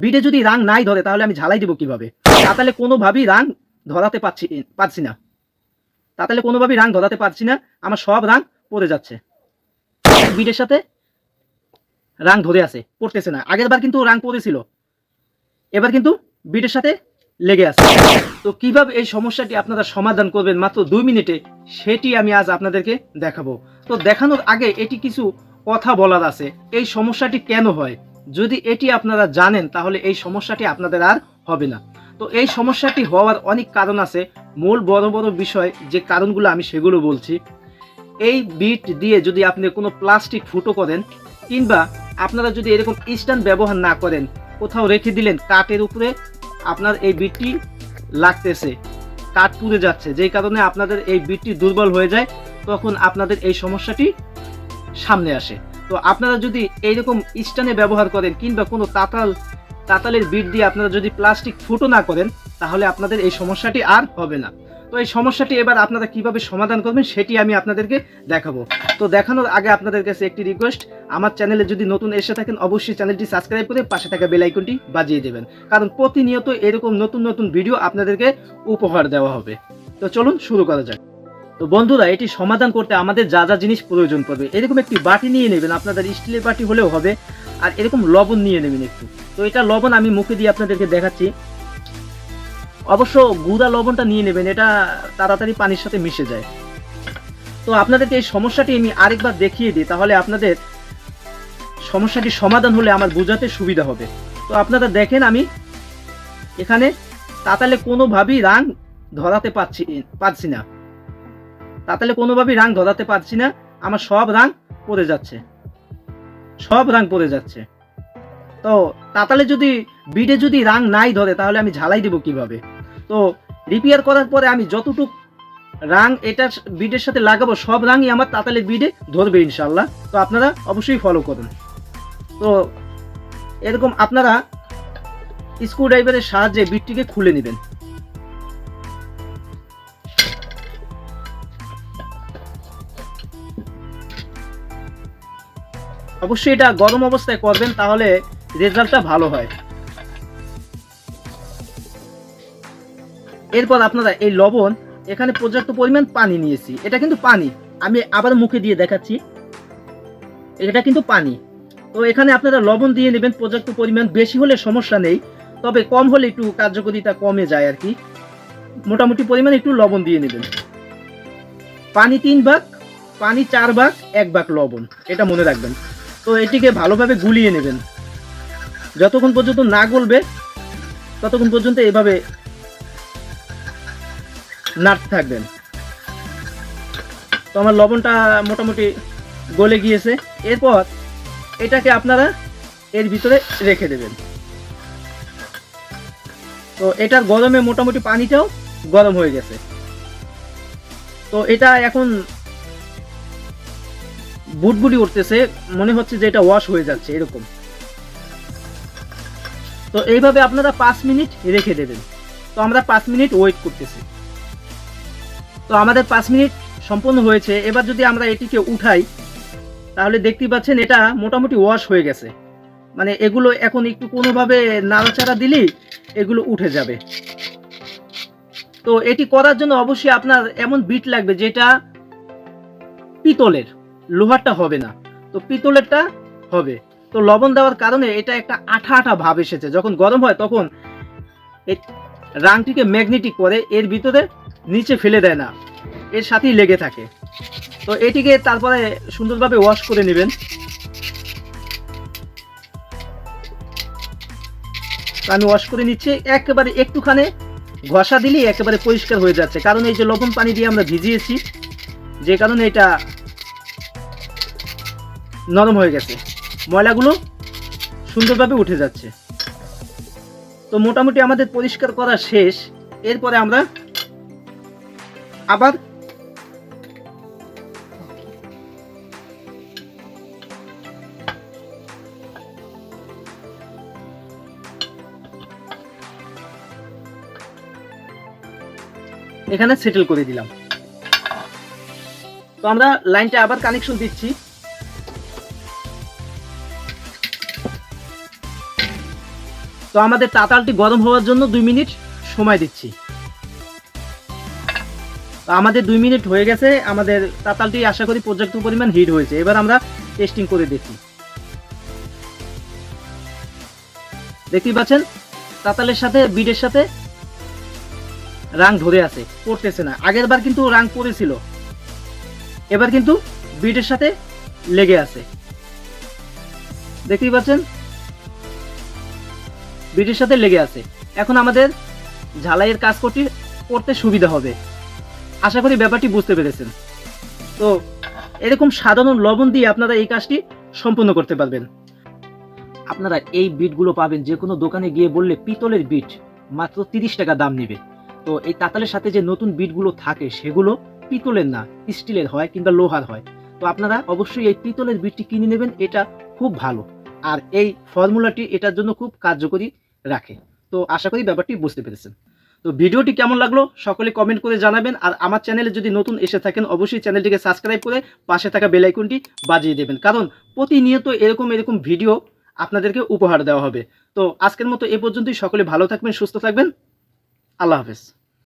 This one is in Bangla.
বিটে যদি রাং নাই ধরে, তাহলে আমি ঝালাই দেবো কীভাবে? তাহলে কোনোভাবেই রাং ধরাতে পারছি পারছি না। তাহলে কোনোভাবেই রাং ধরাতে পারছি না, আমার সব রাং পড়ে যাচ্ছে। বিটের সাথে রাং ধরে আছে, পড়তেছে না। আগের বার কিন্তু রাং পড়েছিল। এবার কিন্তু বিটের সাথে লেগে আছে। তো কীভাবে এই সমস্যাটি আপনারা সমাধান করবেন মাত্র দুই মিনিটে, সেটি আমি আজ আপনাদেরকে দেখাবো। তো দেখানোর আগে এটি কিছু কথা বলার আছে। এই সমস্যাটি কেন হয়? যদি এটি আপনারা জানেন, তাহলে এই সমস্যাটি আপনাদের আর হবে না। তো এই সমস্যাটি হওয়ার অনেক কারণ আছে। মূল বড় বড় বিষয় যে কারণগুলো আমি সেগুলো বলছি। এই বিট দিয়ে যদি আপনি কোনো প্লাস্টিক ফুটো করেন কিংবা আপনারা যদি এরকম স্ট্যান্ড ব্যবহার না করেন, কোথাও রেখে দিলেন, কাঠের উপরে আপনার এই বিটটি লাগতেছে, কাঠ পুড়ে যাচ্ছে। যেই কারণে আপনাদের এই বিটটি দুর্বল হয়ে যায়, তখন আপনাদের এই সমস্যাটি সামনে আসে। তো আপনারা যদি এইরকম স্ট্যান্ডে ব্যবহার করেন কিংবা কোনো তাতাল, তাতালের বিট দিয়ে আপনারা যদি প্লাস্টিক ফুটো না করেন, তাহলে আপনাদের এই সমস্যাটি আর হবে না। তো এই সমস্যাটি এবার আপনারা কীভাবে সমাধান করবেন সেটি আমি আপনাদেরকে দেখাবো। তো দেখানোর আগে আপনাদের কাছে একটি রিকোয়েস্ট আমার চ্যানেলে যদি নতুন এসে থাকেন অবশ্যই চ্যানেলটি সাবস্ক্রাইব করে পাশে থাকা বেল আইকনটি বাজিয়ে দেবেন। কারণ প্রতিনিয়ত এরকম নতুন নতুন ভিডিও আপনাদেরকে উপহার দেওয়া হবে। তো চলুন শুরু করা যাক। তো বন্ধুরা, এটি সমাধান করতে আমাদের যা যা জিনিস প্রয়োজন পড়বে। এরকম একটি বাটি নিয়ে নেবেন, আপনাদের স্টিলের বাটি হলেও হবে, আর এরকম লবণ নিয়ে নেবেন একটু। তো এটা লবণ আমি মুখে দিয়ে আপনাদেরকে দেখাচ্ছি। অবশ্য গুঁড়া লবণটা নিয়ে নেবেন, এটা তাড়াতাড়ি পানির সাথে মিশে যায়। তো আপনাদেরকে এই সমস্যাটি আমি আরেকবার দেখিয়ে দিই, তাহলে আপনাদের সমস্যাটি সমাধান হলে আমার বোঝাতে সুবিধা হবে। তো আপনারা দেখেন আমি এখানে তাতালে কোনোভাবেই রাং ধরাতে পারছি পারছি না। তাতালে কোনোভাবেই রাং ধরাতে পারছি না। আমার সব রাং পড়ে যাচ্ছে। সব রাং পড়ে যাচ্ছে। তো তাতালে যদি বিডে যদি রাং নাই ধরে, তাহলে আমি ঝালাই দেবো কীভাবে? তো রিপেয়ার করার পরে আমি যতটুক রাং এটার বিডের সাথে লাগাবো, সব রাংই আমার তাতালে বিডে ধরবে ইনশাল্লাহ তো আপনারা অবশ্যই ফলো করুন। তো এরকম আপনারা স্ক্রু ড্রাইভারের সাহায্যে বিটটিকে খুলে নেবেন। অবশ্যই এটা গরম অবস্থায় করবেন, তাহলে রেজাল্টটা ভালো হয়। এরপর আপনারা এই লবণ, এখানে পর্যাপ্ত পরিমাণ পানি নিয়েছি। এটা কিন্তু পানি। আমি আবার মুখে দিয়ে দেখাচ্ছি। এটা কিন্তু পানি। তো এখানে আপনারা লবণ দিয়ে নেবেন, পর্যাপ্ত পরিমাণ। বেশি হলে সমস্যা নেই, তবে কম হলে একটু কার্যকরিতা কমে যায় আর কি। মোটামুটি পরিমাণ একটু লবণ দিয়ে নেবেন। পানি তিন ভাগ, পানি চার ভাগ, এক ভাগ লবণ। এটা মনে রাখবেন। তো এটিকে ভালোভাবে গুলিয়ে নেবেন। যতক্ষণ পর্যন্ত না গলবে, ততক্ষণ পর্যন্ত এভাবে নাড়তে থাকবেন। তো আমার লবণটা মোটামুটি গলে গিয়েছে। এরপর এটাকে আপনারা এর ভিতরে রেখে দেবেন। তো এটার গরমে মোটামুটি পানিটাও গরম হয়ে গেছে। তো এটা এখন বুটবুটি উঠতেছে, মনে হচ্ছে যে এটা ওয়াশ হয়ে যাচ্ছে, এরকম। তো এইভাবে আপনারা পাঁচ মিনিট রেখে দেবেন। তো আমরা পাঁচ মিনিট ওয়েট করতেছি। তো আমাদের পাঁচ মিনিট সম্পূর্ণ হয়েছে। এবার যদি আমরা এটিকে উঠাই, তাহলে দেখতেই পাচ্ছেন এটা মোটামুটি ওয়াশ হয়ে গেছে। মানে এগুলো এখন একটু কোনোভাবে নাড়াচাড়া দিলেই এগুলো উঠে যাবে। তো এটি করার জন্য অবশ্যই আপনার এমন বিট লাগবে যেটা পিতলের। লোহারটা হবে না, তো পিতলেরটা হবে। তো লবণ দেওয়ার কারণে এটা একটা আঠা আঠা ভাব এসেছে। যখন গরম হয় তখন রাংটিকে ম্যাগনেটিক করে এর ভিতরে নিচে ফেলে দেয় না, এর সাথেই লেগে থাকে। তো এটিকে তারপরে সুন্দরভাবে ওয়াশ করে নেবেন। আমি ওয়াশ করে নিচ্ছি। একেবারে একটুখানে ঘষা দিলেই একেবারে পরিষ্কার হয়ে যাচ্ছে। কারণ এই যে লবণ পানি দিয়ে আমরা ভিজিয়েছি, যে কারণে এটা নরম হয়ে গেছে। ময়লাগুলো সুন্দরভাবে উঠে যাচ্ছে। তো মোটামুটি আমাদের পরিষ্কার করা শেষ। এরপরে আমরা আবার এখানে সেটেল করে দিলাম। তো আমরা লাইনটা আবার কানেকশন দিচ্ছি। তো আমাদের তাতালটি গরম হওয়ার জন্য দুই মিনিট সময় দিচ্ছি। তো আমাদের দুই মিনিট হয়ে গেছে, আমাদের তাতালটি আশা করি পর্যাপ্ত পরিমাণ হিট হয়েছে। এবার আমরা টেস্টিং করে দেখি। দেখতেই পাচ্ছেন, তাতালের সাথে বিডের সাথে রাং ধরে আছে, পড়তেছে না। আগের বার কিন্তু রাং পড়েছিল। এবার কিন্তু বিডের সাথে লেগে আছে। দেখতেই পাচ্ছেন বিডের সাথে লেগে আছে। এখন আমাদের ঝালাইয়ের কাজ করতে করতে সুবিধা হবে। আশা করি ব্যাপারটি বুঝতে পেরেছেন। তো এরকম সাধারণ লবণ দিয়ে আপনারা এই কাজটি সম্পূর্ণ করতে পারবেন। আপনারা এই বিটগুলো পাবেন, যে কোনো দোকানে গিয়ে বললে পিতলের বিট, মাত্র তিরিশ টাকা দাম নেবে। তো এই তাতালের সাথে যে নতুন বিটগুলো থাকে, সেগুলো পিতলের না, স্টিলের হয় কিংবা লোহার হয়। তো আপনারা অবশ্যই এই পিতলের বিটটি কিনে নেবেন, এটা খুব ভালো। আর এই ফর্মুলাটি এটার জন্য খুব কার্যকরী রাখে। তো আশা করি ব্যাপারটি বুঝতে পেরেছেন। তো ভিডিওটি কেমন লাগল সকলে কমেন্ট করে জানাবেন আর আমার চ্যানেলে যদি নতুন এসে থাকেন অবশ্যই চ্যানেলটিকে সাবস্ক্রাইব করে পাশে থাকা বেলাইকনটি বাজিয়ে দেবেন। কারণ প্রতিনিয়ত এরকম এরকম ভিডিও আপনাদেরকে উপহার দেওয়া হবে। তো আজকের মতো এ পর্যন্তই। সকলে ভালো থাকবেন, সুস্থ থাকবেন। আল্লাহ হাফেজ।